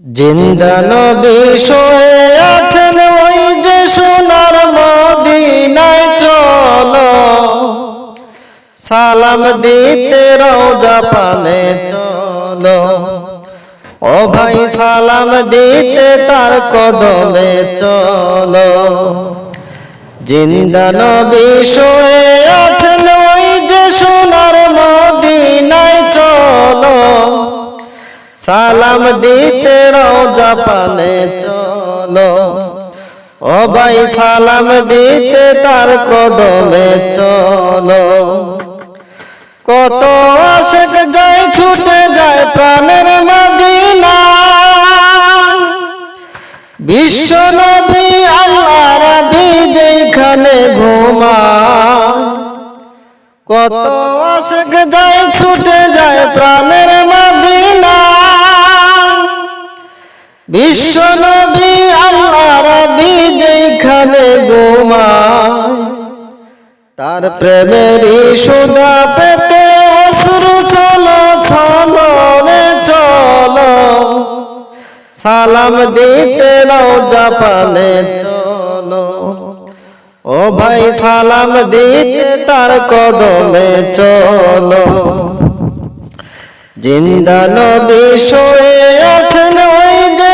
জিন্দা নবী শোয়ে আছেন ওই যে সোনার মদিনায়, চলো। সালাম দিতে রওজা পানে, চলো। ও ভাই, সালাম দিতে তার কদমে, চলো। জিন্দা নবী শোয়ে আছেন সালাম দিতে রওজা পানে চলো। ও ভাই, সালাম দিতে তার কদমে চলো। কত আশেক যায় ছুটে যায় প্রাণের মদিনা। বিশ্ব নবী আল্লাহ যেখানে ঘুমা কত আশেক যায় ছুটে বিশ্ব নবী যেখানে ঘুমায় তার প্রেমের সুদা পেতে অসুর চলো চলো রে চলো। সালাম দিতে রওজা পানে চলো। ও ভাই, সালাম দিতে তার কদমে চলো। জিন্দা নবী শোয়ে আছেন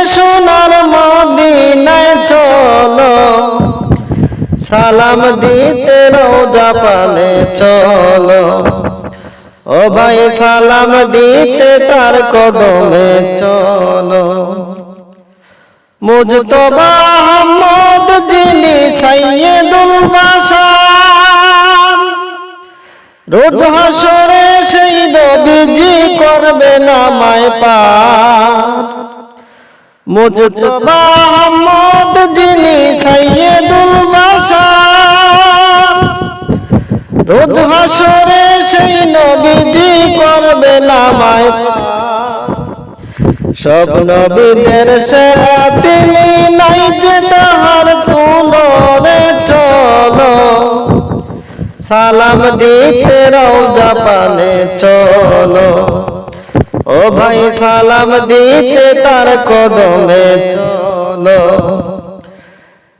সোনার মদিনায় চলো। সালাম দিতে রোজা চলো। ও ভাই, সালাম দিতে তার কদমে চলো। মুজতবা আহমদ যিনি সাইয়েদুল বাশার। রোজ হাসরে সেই নবীজি করবে না মায় পার মুজতবা আহমদ যিনি সেই নবীজি করবে তিনি নাই যে তাহার কুলরে চলো। সালাম দিতে রওজা পানে চলো। ও ভাই সালাম দিতে তার কদমে চলো।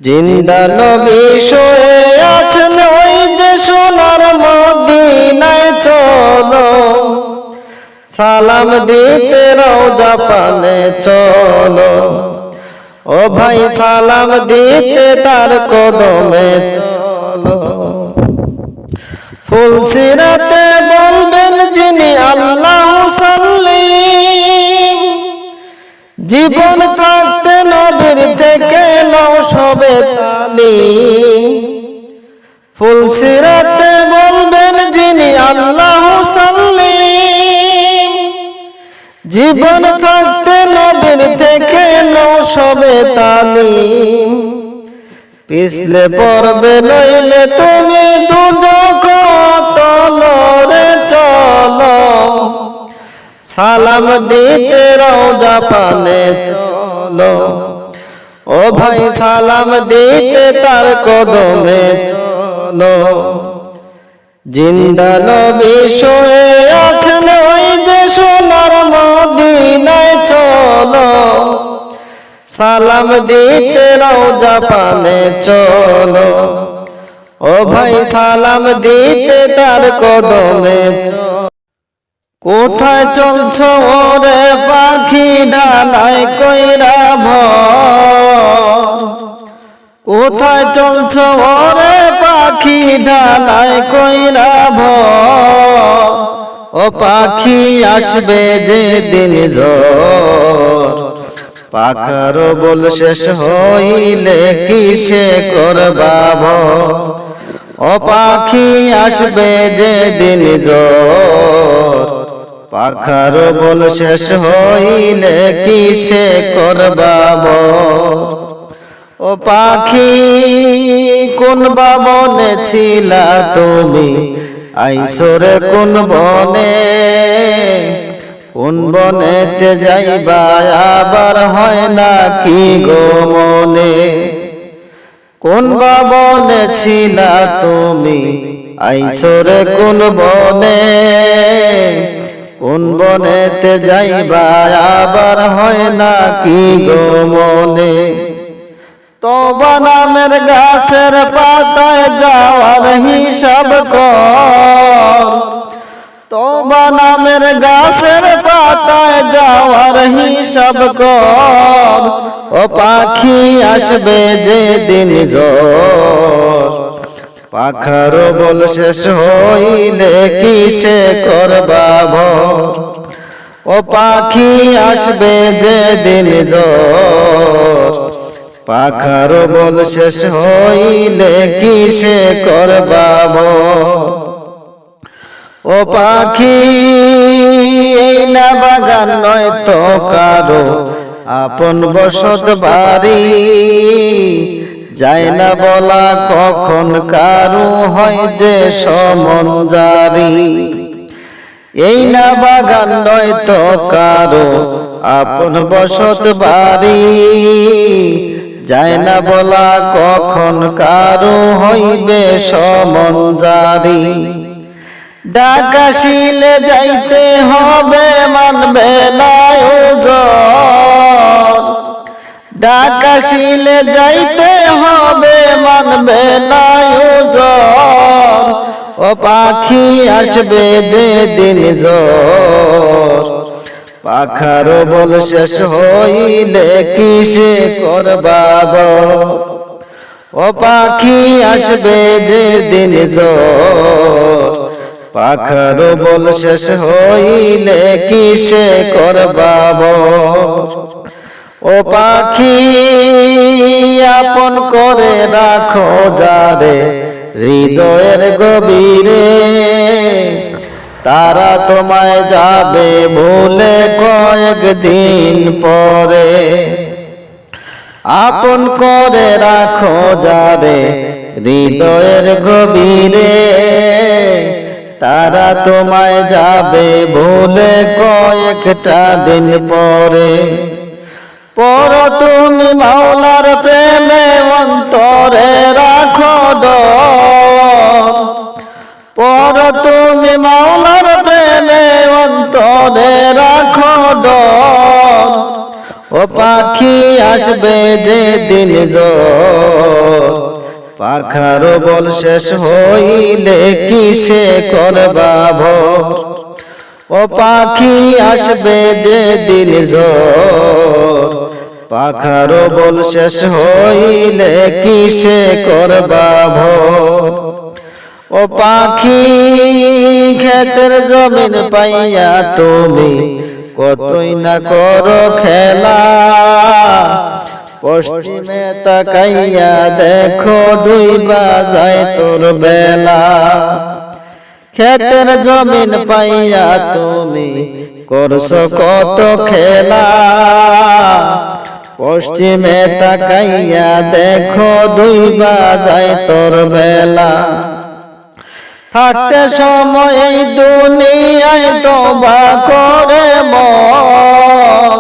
জিন্দা নবী শোয়ে আছেন ওই যে সোনার মদিনায় চলো। সালাম দিতে রওজা পানে চলো। ও ভাই সালাম দিতে তার কদমে চলো। ফুলসিরাতে বলবেন যিনি আল্লাহ জীবন থাকতে নবীর থেকে লও সবে তালিম ফুলসিরাতে বলবেন যিনি আল্লাহ সাল্লিম। জীবন থাকতে নবীর থেকে লও সবে তালিম পিছলে পড়বে নইলে তুমি দুজক তলরে চলো। সালাম দিতে রওজা পানে চলো। ও ভাই, সালাম দিতে তার কদমে চলো। জিন্দা নবী শোয়ে আছেন ওই যে সোনার মদিনায় চলো। সালাম দিতে রওজা পানে চলো। ও ভাই, সালাম দিতে তার কদমে চলো। কোথায় চলছ ওরে পাখি ডালায় কইরা কোথায় চলছ ওরে পাখি ডালায় কইরা ভর? ও পাখি আসবে যে দিন ঝড়। পাখার বল শেষ হইলে কিসে করবা ভর? ও পাখি আসবে যে দিন ঝড় পাখার বল শেষ হইলে কিসে করবাব? ও পাখি, কোন বাবনে ছিলা তুমি? আইসরে কোন বনে? কোন বনেতে যাইবা? আবার হয় না কি গো মনে? কোন বাবনে ছিলা তুমি? আইসরে কোন বনে? কোন বনেতে যাইবা? আবার হয় না কি মনে? তোবা নামের গাছের পাতায় যাওয়ার হিসাব কর। তোবা নামের গাছের পাতায় যাওয়ার হিসাব কর। ও পাখি আসবে যে দিন জ্বর। পাখার বল শেষ হইলে কিসে করবা ভর? ও পাখি আসবে যে দিন জ্বর। পাখার বল শেষ হইলে কিসে করবা ভর? ও পাখি, এই না বাগান নয় তো কারও। আপন বসত বাড়ি, যায় না বলা কখন কারু হয় যে সমন জারি। এই না বাগান নয় তো কারও, আপন বসত বাড়ি, যায় না বলা কখন কারু হইবে সমন জারি। ডাকাশিলে যাইতে হবে, মানবে না ডাকাশিলে যাইতে হবে, মানবে না ও পাখি আসবে যে দিন জোর। পাখার বল শেষ হইলে কিসে করবাব? ও পাখি আসবে যে দিন জোর। পাখার বল শেষ হইলে কিসে করবাব? ও পাখি, আপন করে রাখো যারে, হৃদয়ের গভীরে। তারা তোমায় যাবে ভুলে কয়েকদিন পরে। আপন করে রাখো যারে, হৃদয়ের গভীরে। তারা তোমায় যাবে ভুলে কয়েকটা দিন পরে। পর তুমি মাওলার প্রেমে অন্তরে রাখো পর তুমি মাওলার প্রেমে অন্তরে রাখো ও পাখি আসবে যে দিন জোর। পাখার বল শেষ হইলে কিসে করবা ভোর? ও পাখি আসবে যে দিন জোর। পাখার বল শেষ হইলে কিসে করবা ভোর? ও পাখি, ক্ষেতের জমিন পাইয়া তুমি কতই না করো খেলা? পশ্চিমে তাকাইয়া দেখো ডুইবা যায় তোর বেলা। ক্ষেতের জমিন পাইয়া তুমি করছ কত খেলা। পশ্চিমে তাকাইয়া দেখো ডুইবা যায় তোর বেলা। থাকতে সময় দুনিয়ায় তোবা করে মর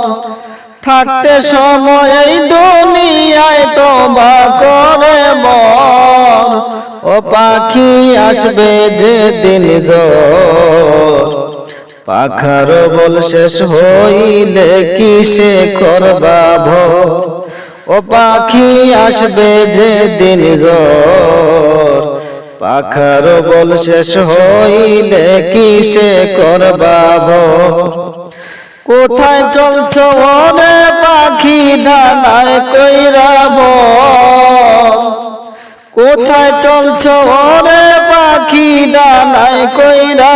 থাকতে সময় এই দুনিয়ায় তোবা করে মর ও পাখি আসবে যে দিন পাখার বল শেষ হইলে কিসে করবা ভোর? ও পাখি আসবে যে দিন পাখার বল শেষ হইলে কিসে করবা ভোর? কোথায় চলছ ওরে পাখি ডানায় কইরা কোথায় চলছ ওরে পাখি ডানায় কইরা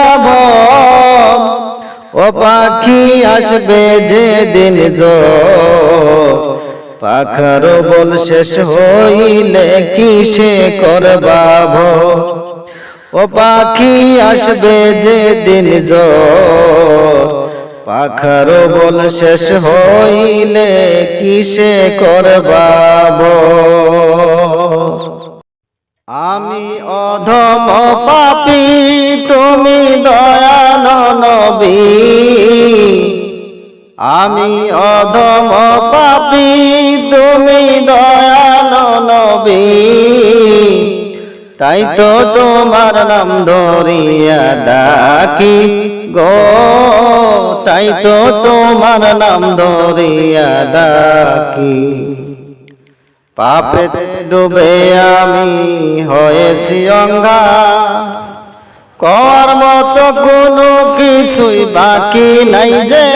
ও পাখি আসবে যে দিন পাখার বল শেষ হইলে কিসে করবা ও পাখি আসবে যে দিন জোর পাখার বল শেষ হইলে কিসে করবা ভোর আমি অধম পাপি, তুমি দয়াল নবী। আমি অধম পাপি, তুমি দয়াল নবী। তাই তো তোমার নাম ধরিয়া ডাকি। গো, তাই তো তোমার নাম ধরিয়া ডাকি পাপেতে ডুবে আমি হয়েছি অঙ্গা কর মতো কোনো কিছুই বাকি নাই যে।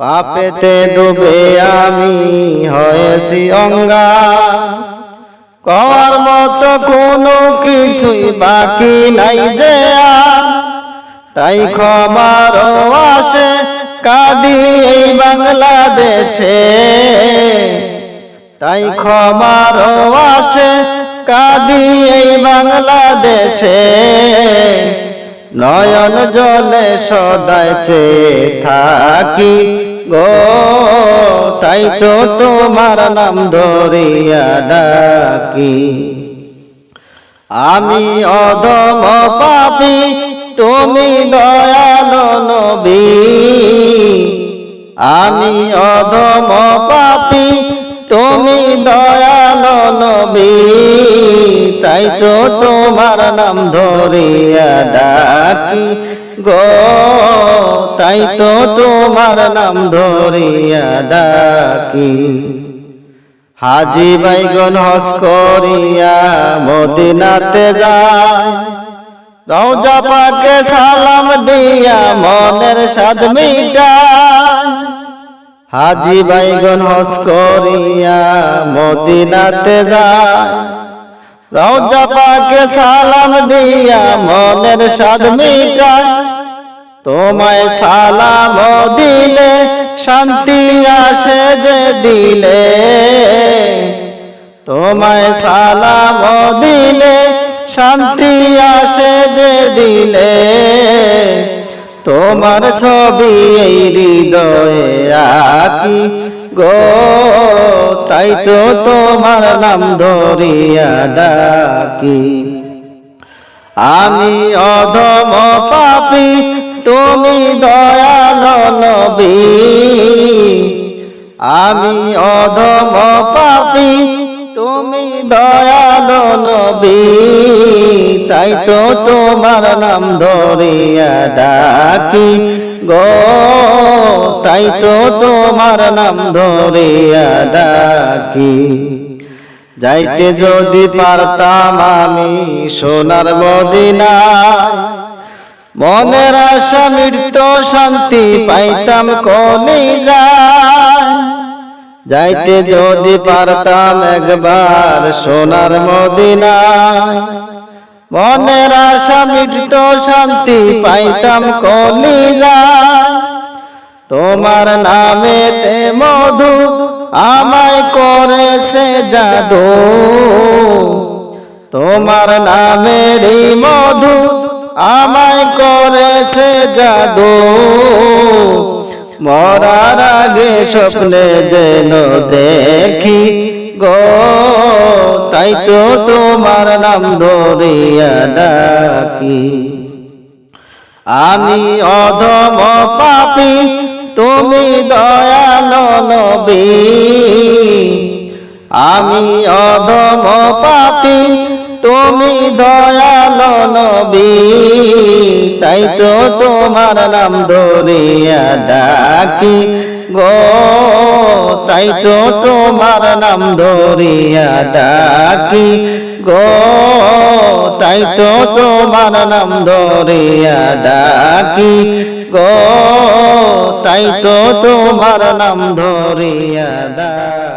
পাপেতে ডুবে আমি হয়েছি অঙ্গা কর মতো কোনো কিছুই বাকি নাই যে আর। তাই ক্ষমার আসে কাঁদি এই বাংলাদেশে। তাই ক্ষমার আসে কাঁদি এই বাংলাদেশে। নয়ন জলে সদায় চেয়ে থাকি গো। তাই তো তোমার নাম ধরিয়া ডাকি। আমি অধম পাপি তুমি দয়াল নবী। আমি অধম পাপি, তুমি দয়াল নবী। তাই তো তোমার নাম ধরিয়া ডাকি গো। তাই তো তোমার নাম ধরিয়া ডাকি। হাজি বাইগন হস করিয়া মদিনাতে যায়। রওজা পাকে সালাম দিয়া মনের সাদ মিটায় হাজি বাইগন হস করিয়া মদিনাতে যায়। রওজা পাকে সালাম দিয়া মনের সাদ মিটায় তোমায় সালাম দিলে শান্তি আসে যে দিলে। তোমায় সালাম দিলে শান্তি আসে যে দিলে, তোমার ছবি এই হৃদয়ে আকি গো। তাই তো তোমার নাম ধরিয়া ডাকি। আমি অধম পাপি, তুমি দয়াল নবী। আমি অধম পাপি তুমি দয়াল নবী, তাই তো তোমার নাম ধরিয়া ডাকি গো। তাই তো তোমার নাম ধরিয়া ডাকি। যাইতে যদি পারতাম আমি সোনার মদিনা মনের আশা মৃত শান্তি পাইতাম কলি যাইতে যদি পারতাম একবার সোনার মদিনা। মনের আশা মৃত শান্তি পাইতাম কলি তোমার নামেতে মধু আমায় করেছে জাদু। তোমার নামেরই মধু আমায় করেছে জাদু। মরার আগে স্বপ্নে যেন দেখি গো, তাই তো তোমার নাম ধরিয়া ডাকি। আমি অধম পাপি, তুমি দয়াল নবী। আমি অধম পাপি, তুমি দয়াল নবী। তাই তো তোমার নাম ধরিয়া ডাকি। গো, তাই তো তোমার নাম ধরিয়া ডাকি গো, তাই তো তোমার নাম ধরিয়া ডাকি গো, তাই তো তোমার নাম ধরিয়া ডাকি।